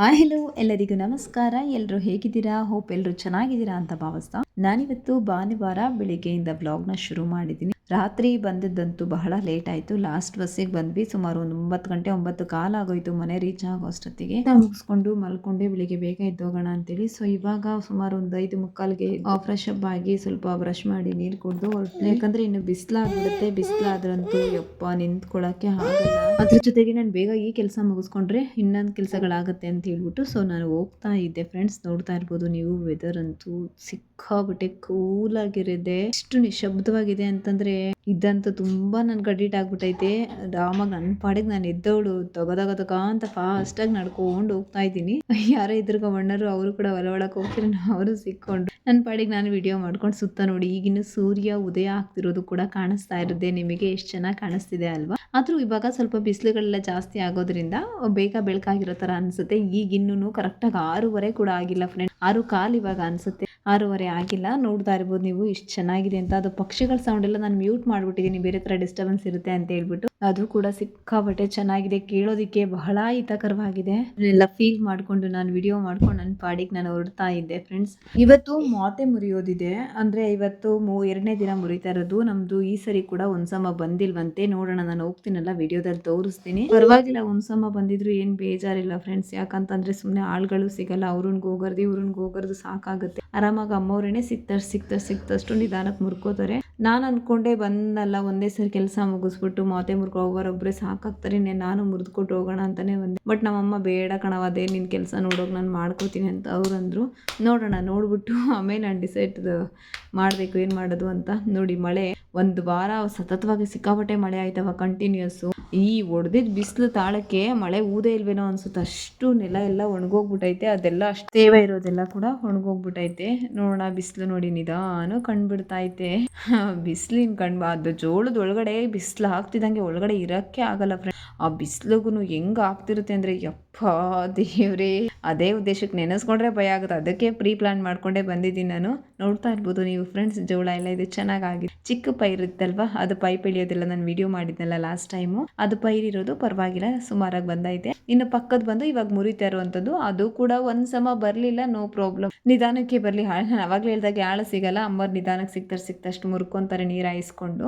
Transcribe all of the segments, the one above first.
ಆ ಹೆಲೋ ಎಲ್ಲರಿಗೂ ನಮಸ್ಕಾರ. ಎಲ್ಲರೂ ಹೇಗಿದ್ದೀರಾ? ಹೋಪ್ ಎಲ್ಲರೂ ಚೆನ್ನಾಗಿದ್ದೀರಾ ಅಂತ ಭಾವಿಸ್ತಾ. ನಾನಿವತ್ತು ಭಾನುವಾರ ಬೆಳಿಗ್ಗೆಯಿಂದ ವ್ಲಾಗ್ನ ಶುರು ಮಾಡಿದ್ದೀನಿ. ರಾತ್ರಿ ಬಂದಿದ್ದಂತೂ ಬಹಳ ಲೇಟ್ ಆಯಿತು. ಲಾಸ್ಟ್ ಬಸ್ಸಿಗೆ ಬಂದ್ವಿ. ಸುಮಾರು ಒಂದು ಒಂಬತ್ತು ಗಂಟೆ ಒಂಬತ್ತು ಕಾಲ ಆಗೋಯ್ತು ಮನೆ ರೀಚ್ ಆಗೋ ಅಷ್ಟೊತ್ತಿಗೆ. ಮುಗಿಸ್ಕೊಂಡು ಮಲ್ಕೊಂಡೆ ಬೆಳಿಗ್ಗೆ ಬೇಗ ಎದ್ದೋಗೋಣ ಅಂತೇಳಿ. ಸೊ ಇವಾಗ ಸುಮಾರು ಒಂದು ಐದು ಮುಕ್ಕಾಲ್ಗೆ ಫ್ರೆಶ್ ಅಪ್ ಆಗಿ ಸ್ವಲ್ಪ ಬ್ರಷ್ ಮಾಡಿ ನೀರು ಕುಡಿದು ಯಾಕಂದ್ರೆ ಇನ್ನು ಬಿಸಿಲಾಗ್ಬಿಡುತ್ತೆ. ಬಿಸಿಲಾದ್ರಂತೂ ಯಪ್ಪ ನಿಂತ್ಕೊಳ್ಳೋಕ್ಕೆ ಆಗಲ್ಲ. ಅದ್ರ ಜೊತೆಗೆ ನಾನು ಬೇಗ ಈ ಕೆಲಸ ಮುಗಿಸ್ಕೊಂಡ್ರೆ ಇನ್ನೊಂದು ಕೆಲಸಗಳಾಗತ್ತೆ ಅಂತ ಹೇಳ್ಬಿಟ್ಟು ಸೊ ನಾನು ಹೋಗ್ತಾ ಇದ್ದೆ ಫ್ರೆಂಡ್ಸ್ ನೋಡ್ತಾ ಇರ್ಬೋದು ನೀವು ವೆದರ್ ಅಂತೂ ಸಿಕ್ಕಾಬಿಟ್ಟೆ ಕೂಲ್ ಆಗಿರಿದೆ ಎಷ್ಟು ನಿಶಬ್ದವಾಗಿದೆ ಅಂತಂದ್ರೆ ಇದಂತೂ ತುಂಬಾ ನನ್ಗೆ ಅಡಿಟ್ ಆಗ್ಬಿಟ್ಟೈತೆ. ಆರಾಮಾಗಿ ನನ್ನ ಪಾಡಿಗೆ ನಾನು ಎದ್ದವಳು ತಗೋದಾಗ ತಗ ಅಂತ ಫಾಸ್ಟ್ ಆಗಿ ನಡ್ಕೊಂಡು ಹೋಗ್ತಾ ಇದ್ದೀನಿ. ಯಾರೋ ಇದ್ರ ಬಣ್ಣರು ಅವರು ಕೂಡ ಹೊಲ ಒಳಗೆ ಹೋಗ್ತಾರೆ ಅವರು ಸಿಕ್ಕೊಂಡು ನನ್ನ ಪಾಡಿಗೆ ನಾನು ವಿಡಿಯೋ ಮಾಡ್ಕೊಂಡು ಸುತ್ತ ನೋಡಿ ಈಗಿನ ಸೂರ್ಯ ಉದಯ ಆಗ್ತಿರೋದು ಕೂಡ ಕಾಣಿಸ್ತಾ ಇರುತ್ತೆ. ನಿಮಗೆ ಎಷ್ಟು ಚೆನ್ನಾಗಿ ಕಾಣಿಸ್ತಿದೆ ಅಲ್ವಾ? ಆದ್ರೂ ಇವಾಗ ಸ್ವಲ್ಪ ಬಿಸಿಲುಗಳೆಲ್ಲ ಜಾಸ್ತಿ ಆಗೋದ್ರಿಂದ ಬೇಗ ಬೆಳಕಾಗಿರೋ ತರ ಅನ್ಸುತ್ತೆ. ಈಗಿನ್ನೂ ಕರೆಕ್ಟಾಗಿ ಆರೂವರೆ ಕೂಡ ಆಗಿಲ್ಲ ಫ್ರೆಂಡ್ ಆರು ಕಾಲ್ ಇವಾಗ ಅನ್ಸುತ್ತೆ. ಆರೂವರೆ ಆಗಿಲ್ಲ. ನೋಡ್ತಾ ಇರ್ಬೋದು ನೀವು ಇಷ್ಟು ಚೆನ್ನಾಗಿದೆ ಅಂತ. ಅದು ಪಕ್ಷಿಗಳ ಸೌಂಡ್ ಎಲ್ಲ ನಾನು ಮ್ಯೂಟ್ ಮಾಡ್ಬಿಟ್ಟಿದ್ದೀನಿ ಬೇರೆ ತರ ಡಿಸ್ಟರ್ಬೆನ್ಸ್ ಇರುತ್ತೆ ಅಂತ ಹೇಳ್ಬಿಟ್ಟು. ಅದು ಕೂಡ ಸಿಕ್ಕಾಪಟ್ಟೆ ಚೆನ್ನಾಗಿದೆ. ಕೇಳೋದಕ್ಕೆ ಬಹಳ ಹಿತಕರವಾಗಿದೆ. ಎಲ್ಲ ಫೀಲ್ ಮಾಡ್ಕೊಂಡು ನಾನು ವಿಡಿಯೋ ಮಾಡ್ಕೊಂಡು ನನ್ನ ಪಾಡಿಗೆ ನಾನು ಹೊರಡ್ತಾ ಇದ್ದೆ ಫ್ರೆಂಡ್ಸ್ ಇವತ್ತು ಮಾತೆ ಮುರಿಯೋದಿದೆ. ಅಂದ್ರೆ ಇವತ್ತು ಮೂ, ಎರಡನೇ ದಿನ ಮುರಿತಾ ಇರೋದು. ನಮ್ದು ಈ ಸರಿ ಕೂಡ ಒಂದ್ಸಮ ಬಂದಿಲ್ವಂತೆ. ನೋಡೋಣ, ನಾನು ಹೋಗ್ತೀನಲ್ಲ, ವಿಡಿಯೋದಲ್ಲಿ ತೋರಿಸ್ತೀನಿ. ಪರವಾಗಿಲ್ಲ, ಒಂದ್ಸಮ ಬಂದಿದ್ರು ಏನ್ ಬೇಜಾರಿಲ್ಲ ಫ್ರೆಂಡ್ಸ್ ಯಾಕಂತಂದ್ರೆ ಸುಮ್ಮನೆ ಆಳ್ಗಳು ಸಿಗಲ್ಲ. ಅವ್ರನ್ಗೆ ಹೋಗರ್ದು, ಇವ್ರನ್ಗೆ ಹೋಗರ್ದು ಸಾಕಾಗುತ್ತೆ. ಆರಾಮಾಗಿ ಅಮ್ಮವ್ರೇ ಸಿಕ್ತರ್ ಸಿಕ್ತರ್ ಸಿಕ್ತಷ್ಟು ನಿಧಾನಕ್ಕೆ ಮುರ್ಕೋತಾರೆ. ನಾನು ಅನ್ಕೊಂಡೆ ಬಂದಲ್ಲ, ಒಂದೇ ಸರಿ ಕೆಲಸ ಮುಗಿಸ್ಬಿಟ್ಟು ಮಾತೆ ಮುರ್ಕೊ ಹೋಗೋರೊಬ್ಬರೇ ಸಾಕಾಗ್ತಾರೆ ಇನ್ನೇನು ನಾನು ಮುರಿದ್ಕೊಟ್ಟು ಹೋಗೋಣ ಅಂತಲೇ ಬಂದೆ. ಬಟ್ ನಮ್ಮಮ್ಮ, ಬೇಡ ಕಣವ ಅದೇ ನಿನ್ನ ಕೆಲಸ ನೋಡೋಕೆ ನಾನು ಮಾಡ್ಕೋತೀನಿ ಅಂತ ಅವ್ರಂದ್ರು ನೋಡೋಣ, ನೋಡ್ಬಿಟ್ಟು ಆಮೇಲೆ ನಾನು ಡಿಸೈಡ್ ಮಾಡಬೇಕು, ಏನು ಮಾಡೋದು ಅಂತ ನೋಡಿ ಮಳೆ. ಒಂದು ವಾರ ಸತತವಾಗಿ ಸಿಕ್ಕಾಪಟ್ಟೆ ಮಳೆ ಆಯ್ತವ ಕಂಟಿನ್ಯೂಸ್ಸು ಈ ಒಡೆದಿದ್ದ ಬಿಸಿಲು ತಾಳಕ್ಕೆ ಮಳೆ ಊದೇ ಇಲ್ವೇನೋ ಅನ್ಸುತ್ತೆ. ಅಷ್ಟು ನೆಲ ಎಲ್ಲ ಒಣಗೋಗ್ಬಿಟ್ಟೈತೆ ಅದೆಲ್ಲ ಅಷ್ಟು ತೇವ ಇರೋದೆಲ್ಲ ಕೂಡ ಒಣಗೋಗ್ಬಿಟ್ಟೈತೆ ನೋಡೋಣ ಬಿಸಿಲು ನೋಡಿ ನಿಧಾನ ಕಂಡುಬಿಡ್ತೈತೆ ಬಿಸಿಲಿನ ಕಣ್ ಅದು ಜೋಳದ ಒಳಗಡೆ ಬಿಸಿಲು ಹಾಕ್ತಿದ್ದಂಗೆ ಒಳಗಡೆ ಇರೋಕ್ಕೆ ಆಗಲ್ಲ ಫ್ರೆಂಡ್ ಆ ಬಿಸಿಲಿಗೂ ಹೆಂಗೆ ಆಗ್ತಿರುತ್ತೆ ಅಂದರೆ ಯಪ್ಪ ದೇವ್ರೇ. ಅದೇ ಉದ್ದೇಶಕ್ಕೆ ನೆನೆಸ್ಕೊಂಡ್ರೆ ಭಯ ಆಗುತ್ತೆ. ಅದಕ್ಕೆ ಪ್ರೀ ಪ್ಲಾನ್ ಮಾಡ್ಕೊಂಡೇ ಬಂದಿದ್ದೀನಿ ನಾನು. ನೋಡ್ತಾ ಇರ್ಬೋದು ನೀವು ಫ್ರೆಂಡ್ಸ್, ಜೋಳ ಎಲ್ಲ ಇದು ಚೆನ್ನಾಗಿದೆ ಚಿಕ್ಕ ಪೈರ್ ಇತ್ತಲ್ವಾ ಅದು ಪೈಪ್ ಇಳಿಯೋದಿಲ್ಲ ನಾನು ವಿಡಿಯೋ ಮಾಡಿದ್ನಲ್ಲ ಲಾಸ್ಟ್ ಟೈಮು ಅದು ಪೈರಿರೋದು ಪರವಾಗಿಲ್ಲ, ಸುಮಾರಾಗಿ ಬಂದೈತೆ. ಇನ್ನು ಪಕ್ಕದ ಬಂದು ಇವಾಗ ಮುರಿತಾ ಇರುವಂಥದ್ದು ಅದು ಕೂಡ ಒಂದು ಸಮ ಬರಲಿಲ್ಲ ನೋ ಪ್ರಾಬ್ಲಮ್ ನಿಧಾನಕ್ಕೆ ಬರಲಿ. ನಾನು ಅವಾಗಲೇ ಹೇಳ್ದಾಗ ಆಳ ಸಿಗಲ್ಲ. ಅಮ್ಮರ್ ನಿಧಾನಕ್ಕೆ ಸಿಗ್ತಾರೆ ಸಿಕ್ತಷ್ಟು ಮುರ್ಕೊಂತಾರೆ ನೀರು ಹಾಯಿಸ್ಕೊಂಡು.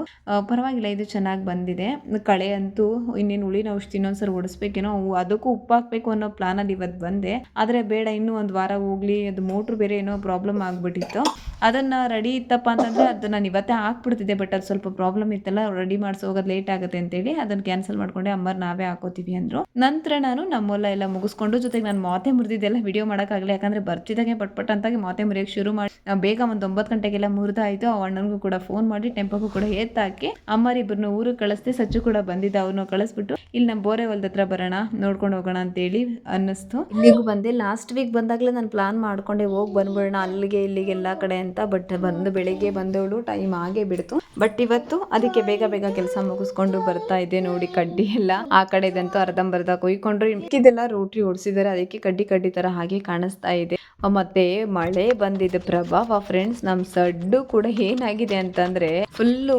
ಪರವಾಗಿಲ್ಲ, ಇದು ಚೆನ್ನಾಗಿ ಬಂದಿದೆ. ಕಳೆ ಅಂತೂ ಇನ್ನೇನು ಉಳಿನ ಇಷ್ಟು ಇನ್ನೊಂದ್ಸರಿ ಓಡಿಸ್ಬೇಕೇನೋ ಅದಕ್ಕೂ ಉಪ್ಪು ಹಾಕ್ಬೇಕು ಅನ್ನೋ ಪ್ಲಾನಲ್ಲಿ ಇವತ್ತು ಬಂದೆ. ಆದರೆ ಬೇಡ, ಇನ್ನೂ ಒಂದು ವಾರ ಹೋಗ್ಲಿ, ಅದು ಮೋಟ್ರ್ ಬೇರೆ ಏನೋ ಪ್ರಾಬ್ಲಮ್ ಆಗಿಬಿಟ್ಟಿತ್ತು. ಅದನ್ನು ರೆಡಿ ಇತ್ತಪ್ಪ ಅಂತಂದರೆ ಅದು ನಾನು ಇವತ್ತೇ ಹಾಕ್ಬಿಡ್ತಿದ್ದೆ ಬಟ್ ಅದು ಸ್ವಲ್ಪ ಪ್ರಾಬ್ಲಮ್ ಇತ್ತಲ್ಲ ರೆಡಿ ಮಾಡ್ಸೋ ಹೋಗೋದು ಲೇಟ್ ಆಗುತ್ತೆ ಅಂತೇಳಿ ಅದನ್ನು ಕ್ಯಾನ್ಸಲ್ ಮಾಡ್ಕೊಂಡೆ. ಅಮ್ಮರ್ ನಾವೇ ಹಾಕೋತೀವಿ ಅಂದರು. ನಂತರ ನಾನು ನಮ್ಮೊಲ್ಲ ಎಲ್ಲ ಮುಗಿಸ್ಕೊಂಡು ಜೊತೆಗೆ ನಾನು ಮಾತೆ ಮುರಿದಿದ್ದೆಲ್ಲ ವಿಡಿಯೋ ಮಾಡೋಕ್ಕಾಗಲಿ ಯಾಕಂದರೆ ಬರ್ತಿದ್ದಾಗೆ ಪಟ್ ಪಟ್ ಅಂತಾಗಿ ಮಾತೆ ಮುರಿಯೋಕ್ಕೆ ಶುರು ಮಾಡಿ ನಾವ್ ಬೇಗ ಒಂದು ಒಂಬತ್ತು ಗಂಟೆಗೆಲ್ಲ ಮುರಿದಾಯಿತು. ಅವ್ ಅಣ್ಣನಿಗೂ ಕೂಡ ಫೋನ್ ಮಾಡಿ ಟೆಂಪೋಗೂ ಕೂಡ ಎತ್ತಾಕಿ ಅಮ್ಮರಿಬ್ಬರನ್ನ ಊರಿಗೆ ಕಳಿಸ್ದೆ ಸಚ್ಚು ಕೂಡ ಬಂದಿದ್ದ, ಅವ್ರನ್ನ ಕಳಿಸ್ಬಿಟ್ಟು ಇಲ್ಲಿ ನಮ್ಮ ಬೋರೆ ಹೊಲ್ದ ಹತ್ರ ಬರೋಣ, ನೋಡ್ಕೊಂಡು ಹೋಗೋಣ ಅಂತೇಳಿ ಅನ್ನಿಸ್ತು. ಇಲ್ಲಿಗೂ ಬಂದೆ. ಲಾಸ್ಟ್ ವೀಕ್ ಬಂದಾಗಲೇ ನಾನು ಪ್ಲಾನ್ ಮಾಡ್ಕೊಂಡೆ ಹೋಗಿ ಬಂದ್ಬಿಡೋಣ, ಅಲ್ಲಿಗೆ ಇಲ್ಲಿಗೆ ಎಲ್ಲ ಕಡೆ ಅಂತ ಬಟ್ ಬಂದು ಬೆಳಿಗ್ಗೆ ಬಂದವಳು ಟೈಮ್ ಆಗೇ ಬಿಡ್ತು. ಬಟ್ ಇವತ್ತು ಅದಕ್ಕೆ ಬೇಗ ಬೇಗ ಕೆಲಸ ಮುಗಿಸ್ಕೊಂಡು ಬರ್ತಾ ಇದೆ ನೋಡಿ ಕಡ್ಡಿ ಎಲ್ಲ. ಆ ಕಡೆ ಇದಂತೂ ಅರ್ಧಂಬರ್ಧ ಕೊಯ್ಕೊಂಡ್ರು. ಇದೆಲ್ಲ ರೋಟ್ರಿ ಓಡಿಸಿದ್ದಾರೆ ಅದಕ್ಕೆ ಕಡ್ಡಿ ಕಡ್ಡಿ ತರ ಹಾಗೆ ಕಾಣಿಸ್ತಾ ಇದೆ. ಮತ್ತೆ ಮಳೆ ಬಂದಿದ್ದ ಪ್ರಭಾವ ಫ್ರೆಂಡ್ಸ್ ನಮ್ ಸಡ್ಡು ಕೂಡ ಏನಾಗಿದೆ ಅಂತಂದ್ರೆ ಫುಲ್ಲು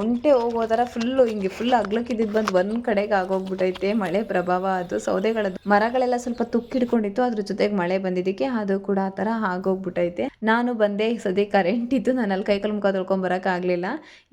ಒಂಟೆ ಹೋಗೋದರ ಫುಲ್ಲು ಹಿಂಗೆ ಫುಲ್ ಅಗ್ಲಕ್ಕಿದ್ದು ಬಂದು ಒಂದ್ ಕಡೆಗೆ ಆಗೋಗ್ಬಿಟ್ಟೈತೆ ಮಳೆ ಪ್ರಭಾವ ಅದು, ಸೌದೆಗಳದ್ದು. ಮರಗಳೆಲ್ಲ ಸ್ವಲ್ಪ ತುಕ್ಕಿಡ್ಕೊಂಡಿತ್ತು, ಅದ್ರ ಜೊತೆಗೆ ಮಳೆ ಬಂದಿದ್ದಕ್ಕೆ ಅದು ಕೂಡ ಆ ಥರ ಆಗೋಗ್ಬಿಟ್ಟೈತೆ ನಾನು ಬಂದೆ ಸದ್ಯ ಕರೆಂಟ್ ಇತ್ತು ನಾನು ಅಲ್ಲಿ ಕೈಕಾಲು ಮುಖ ತೊಳ್ಕೊಂಡ್ ಬರಕ್ ಆಗ್ಲಿಲ್ಲ.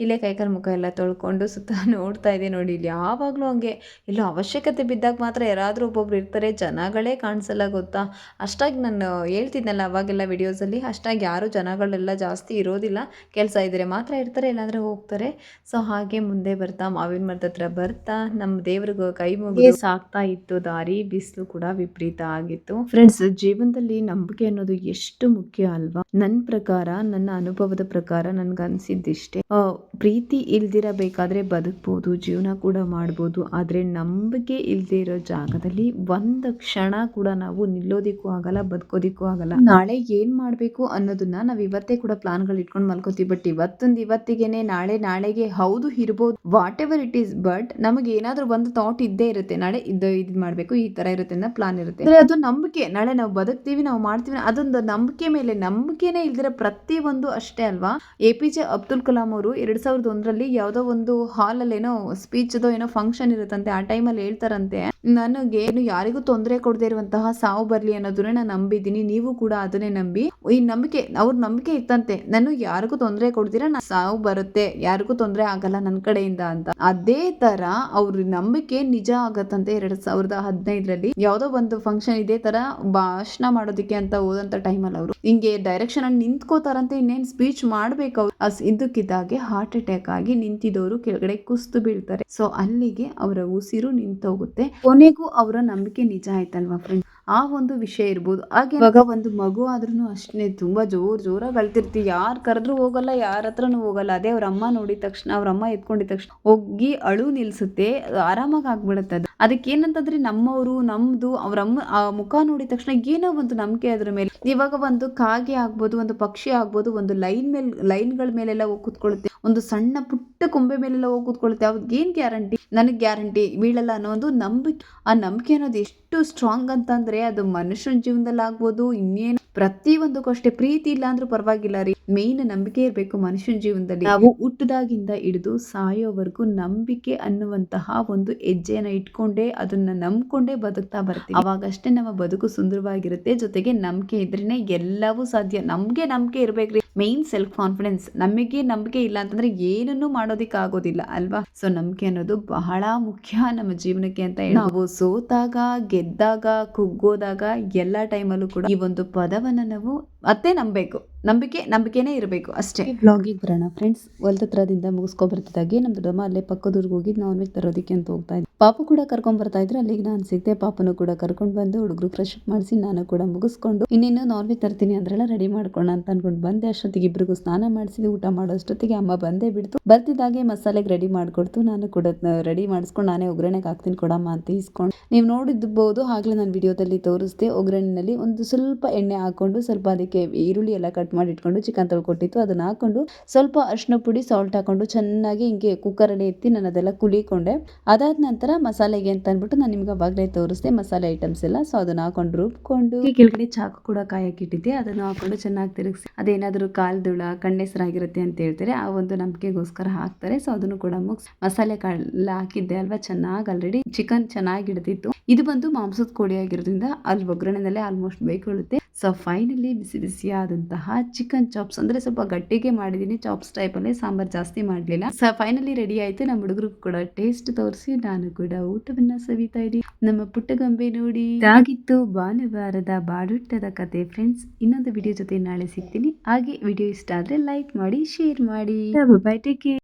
ಇಲ್ಲೇ ಕೈಕಾಲು ಮುಖ ಎಲ್ಲ ತೊಳ್ಕೊಂಡು ಸುತ್ತ ನೋಡ್ತಾ ಇದೆ ನೋಡಿ, ಇಲ್ಲಿ ಯಾವಾಗಲೂ ಹಂಗೆ. ಇಲ್ಲ ಅವಶ್ಯಕತೆ ಬಿದ್ದಾಗ ಮಾತ್ರ ಯಾರಾದರೂ ಒಬ್ಬೊಬ್ರು ಇರ್ತಾರೆ, ಜನಗಳೇ ಕಾಣಿಸಲ್ಲ ಗೊತ್ತಾ. ಅಷ್ಟಾಗಿ ನಾನು ಹೇಳ್ತಿದ್ನಲ್ಲ ಅವಾಗೆಲ್ಲ ವಿಡಿಯೋಸಲ್ಲಿ ಅಷ್ಟಾಗಿ ಯಾರು ಜನಗಳೆಲ್ಲ ಜಾಸ್ತಿ ಇರೋದಿಲ್ಲ. ಕೆಲಸ ಇದ್ದರೆ ಮಾತ್ರ ಇರ್ತಾರೆ, ಇಲ್ಲಾಂದ್ರೆ ಹೋಗ್ತಾರೆ. ಸೊ ಹಾಗೆ ಮುಂದೆ ಬರ್ತಾ, ಮಾವಿನ ಮರದ ಹತ್ರ ಬರ್ತಾ ನಮ್ಮ ದೇವ್ರಿಗೂ ಕೈ ಮುಗಿ ಸಾಕ್ತಾ ಇತ್ತು ದಾರಿ ಬಿಸಿಲು ಕೂಡ ವಿಪರೀತ ಆಗಿತ್ತು. ಫ್ರೆಂಡ್ಸ್ ಜೀವನದಲ್ಲಿ ನಂಬಿಕೆ ಅನ್ನೋದು ಎಷ್ಟು ಮುಖ್ಯ ಅಲ್ವಾ? ನನ್ನ ಪ್ರಕಾರ ನನ್ನ ಅನುಭವದ ಪ್ರಕಾರ ನನ್ಗೆ ಅನ್ಸಿದ್ದಿಷ್ಟೇ ಆ, ಪ್ರೀತಿ ಇಲ್ದಿರಬೇಕಾದ್ರೆ ಬದುಕ್ಬೋದು ಜೀವನ ಕೂಡ ಮಾಡ್ಬೋದು ಆದ್ರೆ ನಂಬಿಕೆ ಇಲ್ದೇ ಇರೋ ಜಾಗದಲ್ಲಿ ಒಂದು ಕ್ಷಣ ಕೂಡ ನಾವು ನಿಲ್ಲೋದಿಕ್ಕೂ ಆಗಲ್ಲ ಬದುಕೋದಿಕ್ಕೂ ಆಗಲ್ಲ. ನಾಳೆ ಏನ್ ಮಾಡ್ಬೇಕು ಅನ್ನೋದನ್ನ ನಾವ್ ಇವತ್ತೇ ಕೂಡ ಪ್ಲಾನ್ಗಳು ಇಟ್ಕೊಂಡು ಮಲ್ಕೋತೀವಿ ಬಟ್ ಇವತ್ತೊಂದು ಇವತ್ತಿಗೆನೆ ನಾಳೆ ನಾಳೆಗೆ ಹೌದು ಇರ್ಬೋದು whatever it is but ನಮಗೆ ಏನಾದ್ರೂ ಒಂದು ಥಾಟ್ ಇದ್ದೇ ಇರುತ್ತೆ. ನಾಳೆ ಇದು ಇದು ಮಾಡ್ಬೇಕು ಈ ತರ ಇರುತ್ತೆ ಅನ್ನೋ ಪ್ಲಾನ್ ಇರುತ್ತೆ. ಅಂದ್ರೆ ಅದು ನಂಬಿಕೆ. ನಾಳೆ ನಾವು ಬದುಕ್ತೀವಿ ನಾವು ಮಾಡ್ತೀವಿ ಅದೊಂದು ನಂಬಿಕೆ ಮೇಲೆ ನಂಬಿಕೆನೇ ಇಲ್ದಿರೋ ಪ್ರತಿ ಒಂದು ಅಷ್ಟೇ ಅಲ್ವಾ? A P J Abdul Kalam ಅವರು ಎರಡ್ ಸಾವಿರದ ಒಂದರಲ್ಲಿ ಯಾವುದೋ ಒಂದು ಹಾಲಲ್ಲಿ ಏನೋ ಸ್ಪೀಚ್ದು ಏನೋ ಫಂಕ್ಷನ್ ಇರುತ್ತಂತೆ ಆ ಟೈಮಲ್ಲಿ ಹೇಳ್ತಾರಂತೆ. ನನಗೆ ಏನು ಯಾರಿಗೂ ತೊಂದರೆ ಕೊಡದೇ ಇರುವಂತಹ ಸಾವು ಬರಲಿ ಅನ್ನೋದನ್ನೇ ನಾನು ನಂಬಿದ್ದೀನಿ ನೀವು ಕೂಡ ಅದನ್ನೇ ನಂಬಿ. ಈ ನಂಬಿಕೆ ಅವ್ರ ನಂಬಿಕೆ ಇತ್ತಂತೆ. ನಾನು ಯಾರಿಗೂ ತೊಂದರೆ ಕೊಡ್ದಿರ ನಾ ಸಾವು ಬರುತ್ತೆ ಯಾರಿಗೂ ತೊಂದರೆ ಆಗಲ್ಲ ನನ್ನ ಕಡೆಯಿಂದ ಅಂತ. ಅದೇ ತರ ಅವ್ರ ನಂಬಿಕೆ ನಿಜ ಆಗತ್ತಂತೆ ಎರಡ್ ಸಾವಿರದ ಹದಿನೈದರಲ್ಲಿ. ಯಾವುದೋ ಒಂದು ಫಂಕ್ಷನ್ ಇದೇ ತರ ಭಾಷಣ ಮಾಡೋದಕ್ಕೆ ಅಂತ ಹೋದಂತ ಟೈಮಲ್ಲಿ ಅವರು ಹಿಂಗೆ ಡೈರೆಕ್ಷನ್ ಅಲ್ಲಿ ನಿಂತ್ಕೋತಾರಂತೆ, ಇನ್ನೇನ್ ಸ್ಪೀಚ್ ಮಾಡ್ಬೇಕು ಅವ್ರು. ಅಸ್ ಇದ್ದಕ್ಕಿದ್ದಾಗೆ ಹಾರ್ಟ್ ಅಟ್ಯಾಕ್ ಆಗಿ ನಿಂತಿದವರು ಕೆಳಗಡೆ ಕುಸ್ತು ಬೀಳ್ತಾರೆ. ಸೊ ಅಲ್ಲಿಗೆ ಅವರ ಉಸಿರು ನಿಂತೋಗುತ್ತೆ. ಕೊನೆಗೂ ಅವರ ನಂಬಿಕೆ ನಿಜ ಆಯ್ತಲ್ವಾ ಫ್ರೆಂಡ್ ಆ ಒಂದು ವಿಷಯ ಇರ್ಬೋದು. ಹಾಗೆ ಇವಾಗ ಒಂದು ಮಗು ಆದ್ರೂ ಅಷ್ಟೇ ತುಂಬಾ ಜೋರ್ ಜೋರಾಗಿ ಅಳ್ತಿರ್ತಿ ಯಾರು ಕರೆದ್ರು ಹೋಗಲ್ಲ ಯಾರ ಹತ್ರನೂ ಹೋಗಲ್ಲ. ಅದೇ ಅವ್ರ ಅಮ್ಮ ನೋಡಿದ ತಕ್ಷಣ ಅವ್ರ ಅಮ್ಮ ಎತ್ಕೊಂಡಿದ ತಕ್ಷಣ ಹೋಗಿ ಅಳು ನಿಲ್ಸುತ್ತೆ ಆರಾಮಾಗಿ ಆಗ್ಬಿಡುತ್ತೆ ಅದು. ಅದಕ್ಕೆ ಏನಂತಂದ್ರೆ ನಮ್ಮವರು ನಮ್ದು ಅವ್ರ ಅಮ್ಮ ಆ ಮುಖ ನೋಡಿದ ತಕ್ಷಣ ಏನೋ ಒಂದು ನಂಬಿಕೆ ಅದ್ರ ಮೇಲೆ. ಇವಾಗ ಒಂದು ಕಾಗೆ ಆಗ್ಬೋದು ಒಂದು ಪಕ್ಷಿ ಆಗ್ಬೋದು ಒಂದು ಲೈನ್ ಮೇಲೆ ಲೈನ್ಗಳ ಮೇಲೆಲ್ಲ ಹೋಗಿ ಕೂತ್ಕೊಳ್ಳುತ್ತೆ. ಒಂದು ಸಣ್ಣ ಪುಟ್ಟ ಕೊಂಬೆ ಮೇಲೆಲ್ಲ ಹೋಗಿ ಕೂತ್ಕೊಳ್ಳುತ್ತೆ. ಅವ್ರಿಗೆ ಏನ್ ಗ್ಯಾರಂಟಿ? ನನಗೆ ಗ್ಯಾರಂಟಿ ಬೀಳಲ್ಲ ಅನ್ನೋ ಒಂದು ನಂಬಿಕೆ. ಆ ನಂಬಿಕೆ ಅನ್ನೋದು ಎಷ್ಟು ಸ್ಟ್ರಾಂಗ್ ಅಂತಂದ್ರೆ ಅದು ಮನುಷ್ಯನ ಜೀವನದಲ್ಲಿ ಆಗ್ಬೋದು ಇನ್ನೇನು ಪ್ರತಿಯೊಂದಕ್ಕೂ ಅಷ್ಟೇ. ಪ್ರೀತಿ ಇಲ್ಲ ಅಂದ್ರೂ ಪರವಾಗಿಲ್ಲ ರೀ. ಮೇನ್ ನಂಬಿಕೆ ಇರಬೇಕು ಮನುಷ್ಯನ ಜೀವನದಲ್ಲಿ. ನಾವು ಹುಟ್ಟದಾಗಿಂದ ಹಿಡಿದು ಸಾಯೋವರೆಗೂ ನಂಬಿಕೆ ಅನ್ನುವಂತಹ ಒಂದು ಹೆಜ್ಜೆನ ಇಟ್ಕೊಂಡೇ ಅದನ್ನ ನಂಬ್ಕೊಂಡೇ ಬದುಕ್ತಾ ಬರ್ತೀವಿ. ಅವಾಗಷ್ಟೇ ನಮ್ಮ ಬದುಕು ಸುಂದರವಾಗಿರುತ್ತೆ. ಜೊತೆಗೆ ನಂಬಿಕೆ ಇದ್ರೇನೆ ಎಲ್ಲವೂ ಸಾಧ್ಯ. ನಮ್ಗೆ ನಂಬಿಕೆ ಇರಬೇಕ್ರಿ ಮೇನ್ ಸೆಲ್ಫ್ ಕಾನ್ಫಿಡೆನ್ಸ್. ನಮಗೆ ನಂಬಿಕೆ ಇಲ್ಲ ಅಂತಂದ್ರೆ ಏನನ್ನು ಮಾಡೋದಿಕ್ ಆಗೋದಿಲ್ಲ ಅಲ್ವಾ? ಸೊ ನಂಬಿಕೆ ಅನ್ನೋದು ಬಹಳ ಮುಖ್ಯ ನಮ್ಮ ಜೀವನಕ್ಕೆ ಅಂತ ಹೇಳಿ ನಾವು ಸೋತಾಗ ಗೆದ್ದಾಗ ಕುಗ್ಗೋದಾಗ ಎಲ್ಲಾ ಟೈಮಲ್ಲೂ ಕೂಡ ಈ ಒಂದು ಪದವನ್ನ ನಾವು ಮತ್ತೆ ನಂಬಬೇಕು. ನಂಬಿಕೆ, ನಂಬಿಕೆನೇ ಇರಬೇಕು ಅಷ್ಟೇ. ಬ್ಲಾಗಿಗೆ ಬರೋಣ. ಫ್ರೆಂಡ್ಸ್ ಒಲ್ದತ್ರದಿಂದ ಹತ್ರದಿಂದ ಮುಗಿಸ್ಕೊ ಬರ್ತಿದ್ದಾಗೆ ನಮ್ಮ ದೊಡ್ಡಮ್ಮ ಅಲ್ಲೇ ಪಕ್ಕದೂರ್ಗೆ ಹೋಗಿ ನಾನ್ ವೆಜ್ ತರೋದಕ್ಕೆ ಅಂತ ಹೋಗ್ತಾ ಇದ್ದೆ. ಪಾಪು ಕೂಡ ಕರ್ಕೊಂಡ್ ಬರ್ತಾ ಇದ್ರು. ಅಲ್ಲಿಗೆ ನಾನು ಸಿಗದೆ, ಪಾಪನು ಕೂಡ ಕರ್ಕೊಂಡು ಬಂದು ಹುಡುಗರು ಫ್ರೆಶ್ ಅಪ್ ಮಾಡಿಸಿ ನಾನು ಕೂಡ ಮುಗಿಸ್ಕೊಂಡು ಇನ್ನೇನು ನಾನ್ ತರ್ತೀನಿ ಅಂದ್ರೆಲ್ಲ ರೆಡಿ ಮಾಡ್ಕೊಂಡು ಅಂತ ಅನ್ಕೊಂಡು ಬಂದೆ. ಅಷ್ಟೊತ್ತಿಗೆ ಇಬ್ಬರಿಗೂ ಸ್ನಾನ ಮಾಡಿಸಿ ಊಟ ಮಾಡೋ ಅಷ್ಟೊತ್ತಿಗೆ ಅಮ್ಮ ಬಂದೇ ಬಿಡ್ತು. ಬರ್ತಿದ್ದಾಗೆ ಮಸಾಲೆಗೆ ರೆಡಿ ಮಾಡ್ಕೊಡ್ತು. ನಾನು ಕೂಡ ರೆಡಿ ಮಾಡಿಸ್ಕೊಂಡು ನಾನೇ ಒಗ್ಗರಣೆಗೆ ಹಾಕ್ತೀನಿ ಕೊಡಮ್ಮ ಅಂತ ಇಸ್ಕೊಂಡು ನೀವು ನೋಡಿದ್ಬೋದು, ಆಗ್ಲೇ ನಾನು ವಿಡಿಯೋದಲ್ಲಿ ತೋರಿಸ್ದೆ. ಒಗ್ಗರಣೆನಲ್ಲಿ ಒಂದು ಸ್ವಲ್ಪ ಎಣ್ಣೆ ಹಾಕೊಂಡು ಸ್ವಲ್ಪ ಅದಕ್ಕೆ ಈರುಳ್ಳಿ ಎಲ್ಲ ಕಟ್ ಮಾಡಿ ಇಟ್ಕೊಂಡು ಚಿಕನ್ ತೊಳ್ಕೊಟ್ಟಿತ್ತು ಅದನ್ನ ಹಾಕೊಂಡು ಸ್ವಲ್ಪ ಅರಿಶಿನ ಪುಡಿ ಸಾಲ್ಟ್ ಹಾಕೊಂಡು ಚೆನ್ನಾಗಿ ಹಿಂಗೆ ಕುಕ್ಕರಲ್ಲಿ ಎತ್ತಿ ನಾನು ಅದೆಲ್ಲ ಕುಲಿಕೊಂಡೆ. ಅದಾದ ನಂತರ ಮಸಾಲೆಗೆ ಅಂತ ಅಂದ್ಬಿಟ್ಟು ನಾನು ನಿಮ್ಗೆ ಅವಾಗಲೇ ತೋರಿಸ್ದೆ ಮಸಾಲೆ ಐಟಮ್ಸ್ ಎಲ್ಲ. ಸೊ ಅದನ್ನ ಹಾಕೊಂಡು ರುಬ್ಕೊಂಡು ಕೆಳಗಡೆ ಚಾಕು ಕೂಡ ಕಾಯಕ್ಕಿಟ್ಟಿದ್ದೆ ಅದನ್ನು ಹಾಕೊಂಡು ಚೆನ್ನಾಗಿ ತಿರುಗಿಸಿ. ಅದೇನಾದರೂ ಕಾಲ್ದುಳ ಕಣ್ಣೆಸರಾಗಿರುತ್ತೆ ಅಂತ ಹೇಳ್ತಾರೆ. ಆ ಒಂದು ನಂಬಿಕೆಗೋಸ್ಕರ ಹಾಕ್ತಾರೆ. ಸೊ ಅದನ್ನು ಕೂಡ ಮುಗಿಸ್. ಮಸಾಲೆ ಕಾಳೆಲ್ಲ ಹಾಕಿದ್ದೆ ಅಲ್ವಾ? ಚೆನ್ನಾಗಿ ಆಲ್ರೆಡಿ ಚಿಕನ್ ಚೆನ್ನಾಗಿ ಇಡ್ತಿತ್ತು ಇದು ಬಂದು ಮಾಂಸದ ಕೋಳಿ ಆಗಿರೋದ್ರಿಂದ ಅಲ್ಲಿ ಒಗ್ಗರಣೆನಲ್ಲೇ ಆಲ್ಮೋಸ್ಟ್ ಬೇಯ್ಕೊಳ್ಳುತ್ತೆ ಸೊ ಫೈನಲಿ ಬಿಸಿ ಬಿಸಿಯಾದಂತಹ ಚಿಕನ್ ಚಾಪ್ಸ್ ಅಂದ್ರೆ ಸ್ವಲ್ಪ ಗಟ್ಟಿಗೆ ಮಾಡಿದ್ದೀನಿ ಚಾಪ್ಸ್ ಟೈಪಲ್ಲೇ ಸಾಂಬಾರ್ ಜಾಸ್ತಿ ಮಾಡಲಿಲ್ಲ. ಸೊ ಫೈನಲಿ ರೆಡಿ ಆಯ್ತು. ನಮ್ಮ ಹುಡುಗರು ಕೂಡ ಟೇಸ್ಟ್ ತೋರಿಸಿ ನಾನು ಕೂಡ ಊಟವನ್ನ ಸವಿತಾ ಇದ್ದೀನಿ. ನಮ್ಮ ಪುಟ್ಟಗೊಂಬೆ ನೋಡಿ. ಆಗಿತ್ತು ಭಾನುವಾರದ ಬಾಡುಟ್ಟದ ಕತೆ ಫ್ರೆಂಡ್ಸ್ ಇನ್ನೊಂದು ವಿಡಿಯೋ ಜೊತೆ ನಾಳೆ ಸಿಗ್ತೀನಿ. ಹಾಗೆ ವಿಡಿಯೋ ಇಷ್ಟ ಆದ್ರೆ ಲೈಕ್ ಮಾಡಿ ಶೇರ್ ಮಾಡಿ. Bye take